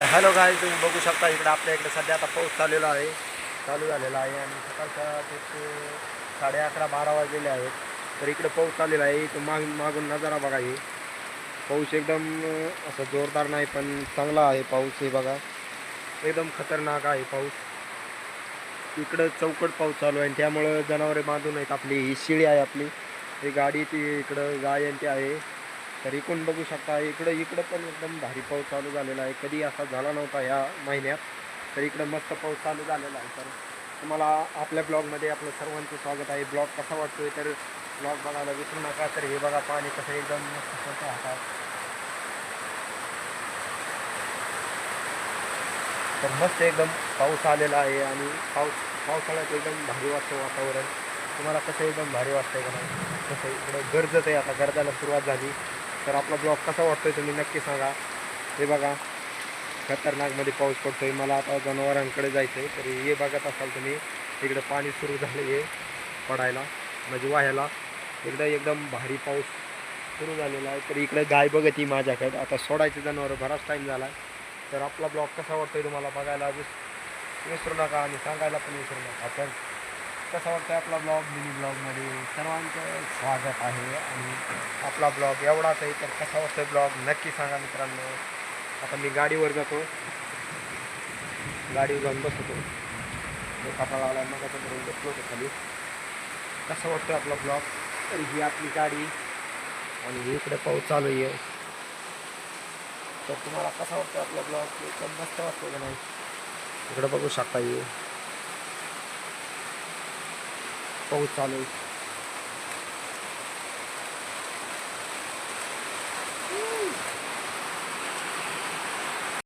Hello गाय तुम्ही बघू शकता इकडे आपल्या इकडे सध्या आता पाऊस चाललेला आहे. चालू झालेला आहे आणि सकाळच्या एक साडे अकरा बारा वाजलेले आहेत. तर इकडे पाऊस चाललेला आहे. इथं माग मागून नजारा बघा हे. पाऊस एकदम असं जोरदार नाही पण चांगला आहे पाऊस हे बघा. एकदम खतरनाक आहे पाऊस. इकडं चौकट पाऊस चालू आहे आणि त्यामुळं जनावरे बांधून आहेत आपली. ही शिळी आहे आपली. ही गाडी ती इकडं गाय ती आहे. तर इकडून बघू शकता इकडं इकडं पण एकदम भारी पाऊस चालू झालेला आहे. कधी असा झाला नव्हता ह्या महिन्यात तर इकडं मस्त पाऊस चालू झालेला आहे. तर तुम्हाला आपल्या ब्लॉगमध्ये आपलं सर्वांचं स्वागत आहे. ब्लॉग कसा वाटतोय तर ब्लॉग बघायला विसरू नका. तर हे बघा पाणी कसं एकदम मस्त स्वतः हातात तर मस्त एकदम पाऊस आलेला आहे आणि पाऊस पावसाळ्यात एकदम भारी वाटतं वातावरण. तुम्हाला कसं एकदम भारी वाटतंय का नाही? कसं इकडं गरजच आहे. आता गरजाला सुरुवात झाली. तर आपला ब्लॉग कसा वाटतोय तुम्ही नक्की सांगा. हे बघा खतरनाकमध्ये पाऊस पडतोय. मला आता जनावरांकडे जायचं आहे तरी हे बघत असाल तुम्ही इकडं पाणी सुरू झालं आहे पडायला. म्हणजे वाहायला. इकडं एकदम भारी पाऊस सुरू झालेला आहे. तर इकडे गाय बघत ही माझ्याकडे. आता सोडायचे जनावर बराच टाईम झाला तर आपला ब्लॉग कसा वाटतोय तुम्हाला बघायला विस विसरू नका आणि सांगायला पण विसरू नका. तर कसा वाटतोय आपला ब्लॉग मिनी ब्लॉगमध्ये सर्वांचं स्वागत आहे आणि आपला ब्लॉग एवढाच आहे तर कसा वाटतोय ब्लॉग नक्की सांगा मित्रांनो. आता मी गाडीवर जातो. गाडीवर जाऊन बसतो. कपाळा आला मग आता बरोबर बसलो होतो खाली. कसा वाटतोय आपला ब्लॉग? तर ही आपली गाडी आणि इकडे पाऊस चालू आहे. तर तुम्हाला कसा वाटतो आपला ब्लॉग? एकदम मस्त वाटतो का नाही? इकडं बघू शकता ये पाऊस चालू आहे.